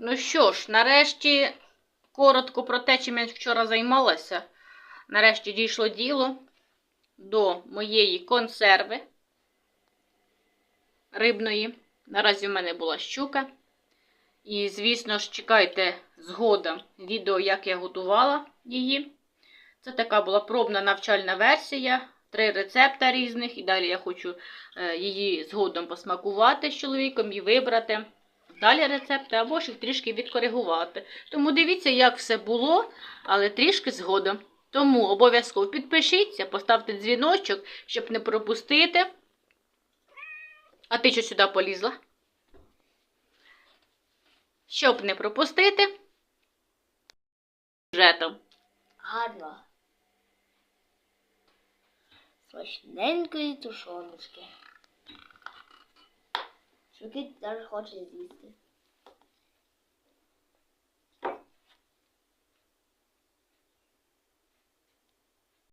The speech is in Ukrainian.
Ну що ж, нарешті, коротко про те, чим я вчора займалася. Нарешті дійшло діло до моєї консерви рибної. Наразі в мене була щука. І, звісно ж, чекайте згодом відео, як я готувала її. Це така була пробна навчальна версія. Три рецепта різних. І далі я хочу е, її згодом посмакувати з чоловіком і вибрати далі рецепти або їх трішки відкоригувати. Тому дивіться, як все було, але трішки згодом. Тому обов'язково підпишіться, поставте дзвіночок, щоб не пропустити. А ти що сюди полізла? Щоб не пропустити. Сюжетом. Гарно. Смачненької тушоночки. Що кіт навіть хоче з'їсти.